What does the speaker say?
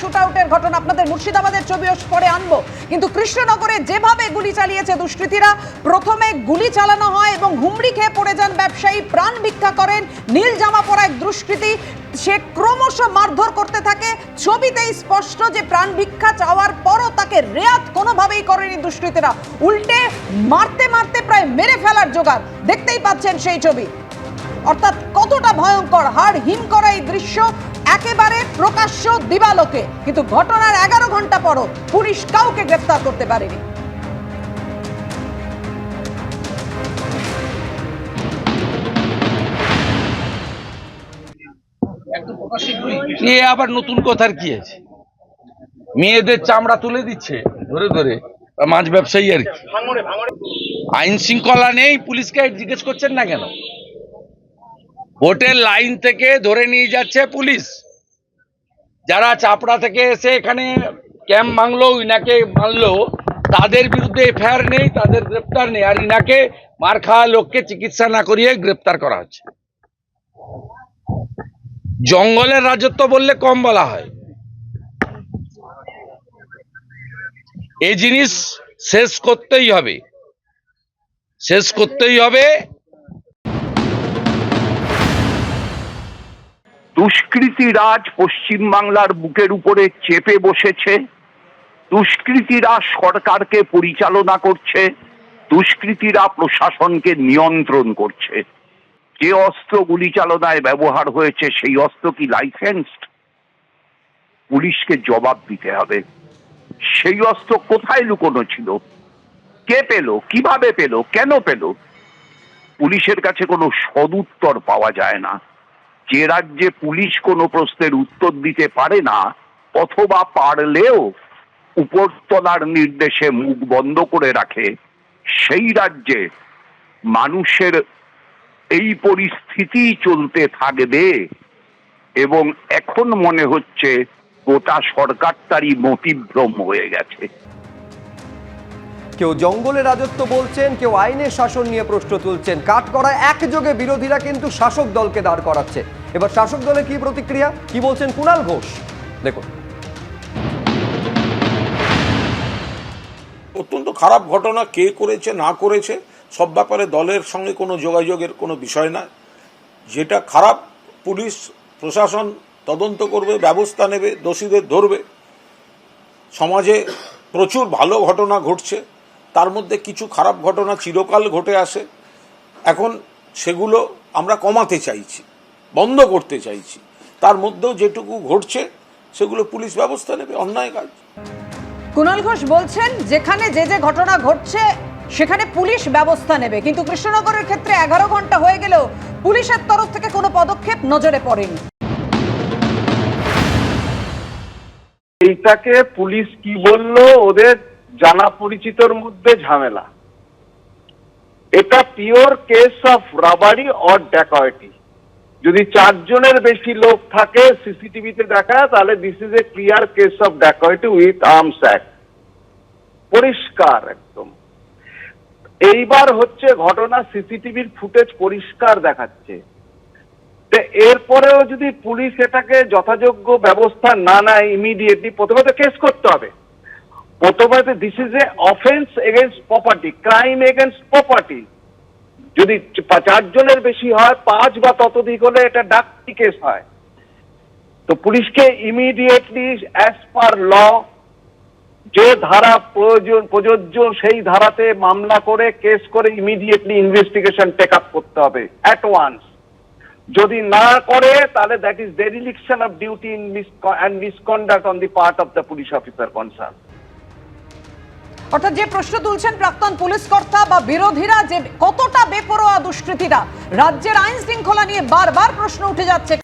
Shoot ঘটনা আপনাদের মুর্শিদাবাদের ছবিও পরে আনব। কিন্তু কৃষ্ণনগরে যেভাবে গুলি চালিয়েছে দুষ্কৃতীরা, প্রথমে গুলি চালানো হয় এবং হুমড়ি খেয়ে পড়ে যান ব্যবসায়ী, প্রাণ ভিক্ষা করেন নীল জামা পরা এক দুষ্কৃতী। সে ক্রমশ মারধর করতে থাকে। ছবিতেই স্পষ্ট যে প্রাণ ভিক্ষা চাওয়ার পরও তাকে রেয়াত কোনোভাবেই করেনি দুষ্কৃতীরা। উল্টে মারতে মারতে প্রায় মেরে ফেলার জোগাড়। দেখতেই পাচ্ছেন সেই ছবি। অর্থাৎ কতটা ভয়ঙ্কর, হাড় হিম করা এই দৃশ্য। একেবারে প্রকাশ্য দিবালোকে, কিন্তু ঘটনার এগারো ঘণ্টা পরও পুলিশ কাউকে গ্রেফতার করতে পারেনি। এ আবার নতুন কথার কি আছে? মেয়েদের চামড়া তুলে দিচ্ছে, ধরে ধরে মাছ ব্যবসায়ী আর কি। আইন শৃঙ্খলা নেই পুলিশকে জিজ্ঞেস করছেন না কেন? ভোটের লাইন থেকে ধরে নিয়ে যাচ্ছে পুলিশ। যারা চাপড়া থেকে এসে এখানে ক্যাম্প ভাঙলো, ইনাকে মারলো, তাদের বিরুদ্ধে এফআইআর নেই, তাদের গ্রেপ্তার নেই, আর ইনাকে মার খাওয়া লোককে চিকিৎসা না করিয়ে গ্রেপ্তার করা হচ্ছে। জঙ্গলের রাজত্ব বললে কম বলা হয়। এই জিনিস শেষ করতেই হবে। শেষ করতেই হবে। দুষ্কৃতী রাজ পশ্চিমবাংলার বুকের উপরে চেপে বসেছে। দুষ্কৃতীরা সরকারকে পরিচালনা করছে। দুষ্কৃতীরা প্রশাসনকে নিয়ন্ত্রণ করছে। যে অস্ত্র গুলি চালনায় ব্যবহার হয়েছে, সেই অস্ত্র কি লাইসেন্সড পুলিশকে জবাব দিতে হবে। সেই অস্ত্র কোথায় লুকোনো ছিল? কে পেল? কীভাবে পেল? কেন পেল? পুলিশের কাছে কোনো সদুত্তর পাওয়া যায় না। যে রাজ্যে পুলিশ কোনো প্রশ্নের উত্তর দিতে পারে না, অথবা পারলেও উপরতলার নির্দেশে মুখ বন্ধ করে রাখে, সেই রাজ্যে মানুষের এই পরিস্থিতি চলতে থাকবে। এবং এখন মনে হচ্ছে গোটা সরকারটারই মতিভ্রম হয়ে গেছে। কেউ জঙ্গলে রাজত্ব বলছেন, কেউ আইনের শাসন নিয়ে প্রশ্ন তুলছেন। কাঠ করা একযোগে বিরোধীরা কিন্তু শাসক দলকে দাঁড় করাচ্ছে। এবার শাসক দলের কি প্রতিক্রিয়া? কি বলছেন কুণাল ঘোষ? দেখুন। অত্যন্ত খারাপ ঘটনা, কে করেছে, না করেছে, সব ব্যাপারে দলের সঙ্গে কোনো যোগাযোগের কোনো বিষয় না। যেটা খারাপ, পুলিশ, প্রশাসন তদন্ত করবে, ব্যবস্থা নেবে, দোষীদের ধরবে। সমাজে প্রচুর ভালো ঘটনা ঘটছে। তার মধ্যে কিছু খারাপ ঘটনা চিরকাল ঘটে আসে। এখন সেগুলো আমরা কমাতে চাইছি বন্ধ করতে চাইছি। তার মধ্যেও যেটুকু ঘটছে সেগুলো পুলিশ ব্যবস্থা নেবে অন্যায় কাজ। কুণাল ঘোষ বলছেন যেখানে যে যে ঘটনা ঘটছে সেখানে পুলিশ ব্যবস্থা নেবে। কিন্তু কৃষ্ণনগরের ক্ষেত্রে এগারো ঘণ্টা হয়ে গেলেও পুলিশের তরফ থেকে কোনো পদক্ষেপ নজরে পড়েনি। এইটাকে পুলিশ কি বলল? ওদের জানা পরিচিতর মধ্যে ঝামেলা। এটা pure case of robbery or dacoity যদি চারজনের বেশি লোক থাকে সিসিটিভিতে দেখা, তাহলে this is a clear case of dacoity with arms act পরিষ্কার একদম। এইবার হচ্ছে ঘটনা সিসিটিভির ফুটেজ পরিষ্কার দেখাচ্ছে। এরপরেও যদি পুলিশ এটাকে যথাযোগ্য ব্যবস্থা না নেয় ইমিডিয়েটলি প্রথমে তো কেস করতে হবে। প্রথমে this is a offence against property crime against property যদি চারজনের বেশি হয়, পাঁচ বা ততোধিক হলে এটা ডাকটি কেস হয়। তো পুলিশকে ইমিডিয়েটলি অ্যাজ পার ল যে ধারা প্রয়োজন প্রযোজ্য সেই ধারাতে মামলা করে কেস করে ইমিডিয়েটলি ইনভেস্টিগেশন টেক আপ করতে হবে অ্যাট ওয়ান্স যদি না করে, তাহলে that is dereliction of duty in miss and misconduct on the part of the police officer concern অর্থাৎ যে প্রশ্ন তুলছেন প্রাক্তন পুলিশ কর্তা বা বিরোধীরা যে কতটা বেপরোয়া দুষ্কৃতীরা, রাজ্যের আইন শৃঙ্খলা নিয়ে বারবার প্রশ্ন উঠে যাচ্ছে।